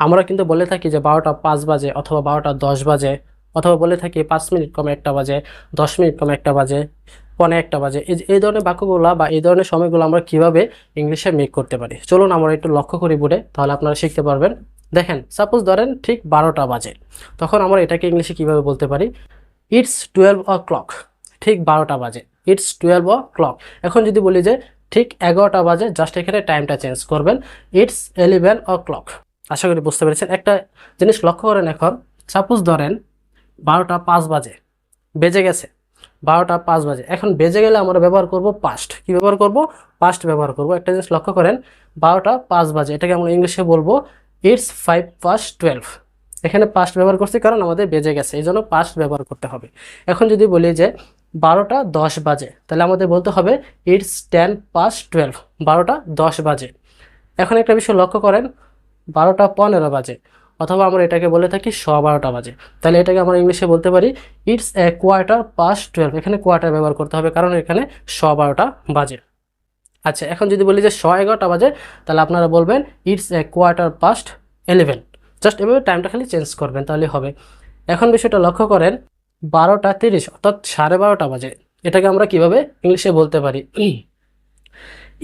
আমরা কিন্তু বলে থাকি যে বারোটা পাঁচ বাজে অথবা বারোটা দশ বাজে, অথবা বলে থাকি পাঁচ মিনিট কমে একটা বাজে, দশ মিনিট কমে একটা বাজে, পনে একটা বাজে। এই ধরনের বাক্যগুলো বা এই ধরনের সময়গুলো আমরা কীভাবে ইংলিশে মেক করতে পারি? চলুন আমরা একটু লক্ষ্য করি বোর্ডে তাহলে আপনারা শিখতে পারবেন। দেখেন সাপোজ ধরেন ঠিক বারোটা বাজে, তখন আমরা এটাকে ইংলিশে কীভাবে বলতে পারি? ইটস টুয়েলভ ও ক্লক ঠিক বারোটা বাজে ইটস টুয়েলভ ও ক্লক এখন যদি বলি যে ঠিক এগারোটা বাজে জাস্ট এখানে টাইমটা চেঞ্জ করবেন ইটস এলেভেন ও ক্লক আশা করি বুঝতে পেরেছেন। একটা জিনিস লক্ষ্য করেন এখন সাপোজ ধরেন বারোটা পাঁচ বাজে, বেজে গেছে, বারোটা পাঁচ বাজে। এখন বেজে গেলে আমরা ব্যবহার করব পাস্ট কি ব্যবহার করব? পাস্ট ব্যবহার করব। একটা জিনিস লক্ষ্য করেন, বারোটা পাঁচ বাজে, এটাকে আমরা ইংলিশে বলব ইটস ফাইভ পাস্ট টুয়েলভ এখানে পাস্ট ব্যবহার করছি কারণ আমাদের বেজে গেছে, এই জন্য পাস্ট ব্যবহার করতে হবে। এখন যদি বলি যে বারোটা দশ বাজে, তাহলে আমাদের বলতে হবে ইটস টেন পাস্ট টুয়েলভ বারোটা দশ বাজে। এখন একটা বিষয় লক্ষ্য করেন বারোটা পনেরো বাজে, অথবা আমরা এটাকে বলে থাকি শ বারোটা বাজে। তাহলে এটাকে আমরা ইংলিশে বলতে পারি it's a quarter past twelve এখানে কোয়ার্টার ব্যবহার করতে হবে, কারণ এখানে শ বারোটা বাজে। আচ্ছা এখন যদি বলি যে শ এগারোটা বাজে, তাহলে আপনারা বলবেন it's a quarter past eleven just এভাবে টাইমটা খালি চেঞ্জ করবেন, তাহলে হবে। এখন বিষয়টা লক্ষ্য করেন, বারোটা তিরিশ, অর্থাৎ সাড়ে বারোটা বাজে। এটাকে আমরা কীভাবে ইংলিশে বলতে পারি?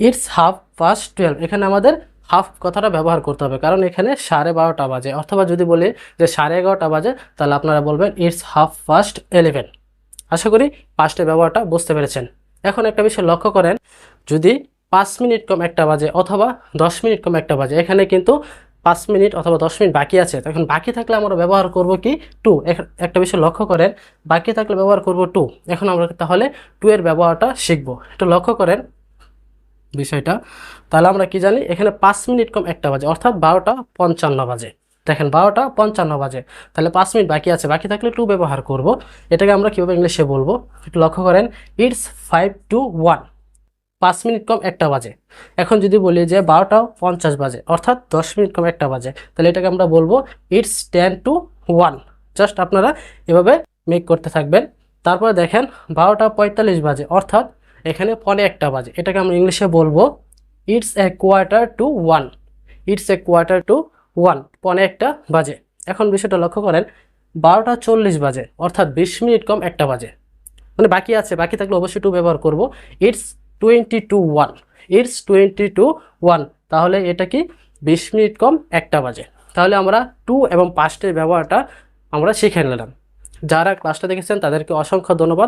ইটস হাফ পাস্ট টুয়েলভ এখানে আমাদের হাফ কথাটা ব্যবহার করতে হবে। কারণ এখানে সাড়ে বারোটা বাজে। অথবা যদি বলি যে সাড়ে এগারোটা বাজে, তাহলে আপনারা বলবেন ইটস হাফ পাস্ট এলেভেন আশা করি পাঁচটের ব্যবহারটা বুঝতে পেরেছেন। এখন একটা বিষয় লক্ষ্য করেন, যদি পাঁচ মিনিট কম একটা বাজে অথবা দশ মিনিট কম একটা বাজে, এখানে কিন্তু পাঁচ মিনিট অথবা দশ মিনিট বাকি আছে। তখন বাকি থাকলে আমরা ব্যবহার করব কি? টু একটা বিষয় লক্ষ্য করেন, বাকি থাকলে ব্যবহার করব টু এখন আমরা তাহলে টু এর ব্যবহারটা শিখব। একটু লক্ষ্য করেন বিষয়টা। তাহলে আমরা কি জানি, এখানে পাঁচ মিনিট কম একটা বাজে, অর্থাৎ বারোটা পঞ্চান্ন বাজে। দেখেন, বারোটা পঞ্চান্ন বাজে। তাহলে পাঁচ মিনিট বাকি আছে, বাকি থাকলে টু ব্যবহার করব। এটাকে আমরা কীভাবে ইংলিশে বলব? একটু লক্ষ্য করেন, ইটস ফাইভ টু ওয়ান। পাঁচ মিনিট কম একটা বাজে। এখন যদি বলি যে বারোটা পঞ্চাশ বাজে, অর্থাৎ দশ মিনিট কম একটা বাজে, তাহলে এটাকে আমরা বলব it's ten to one. Just আপনারা এভাবে মেক করতে থাকবেন। তারপরে দেখেন, বারোটা পঁয়তাল্লিশ বাজে, অর্থাৎ এখানে পনে একটা বাজে। এটাকে আমরা ইংলিশে বলব it's a quarter to one it's a quarter to one পনে একটা বাজে। এখন বিষয়টা লক্ষ্য করেন, বারোটা চল্লিশ বাজে, অর্থাৎ বিশ মিনিট কম একটা বাজে। মানে বাকি আছে, বাকি থাকলে অবশ্যই টু ব্যবহার করব। It's twenty to one it's twenty to one তাহলে এটা কি বিশ মিনিট কম একটা বাজে। তাহলে আমরা টু এবং পাঁচটের ব্যবহারটা আমরা শিখে নিলাম। যারা ক্লাসটা দেখেছেন তাদেরকে অসংখ্য ধন্যবাদ।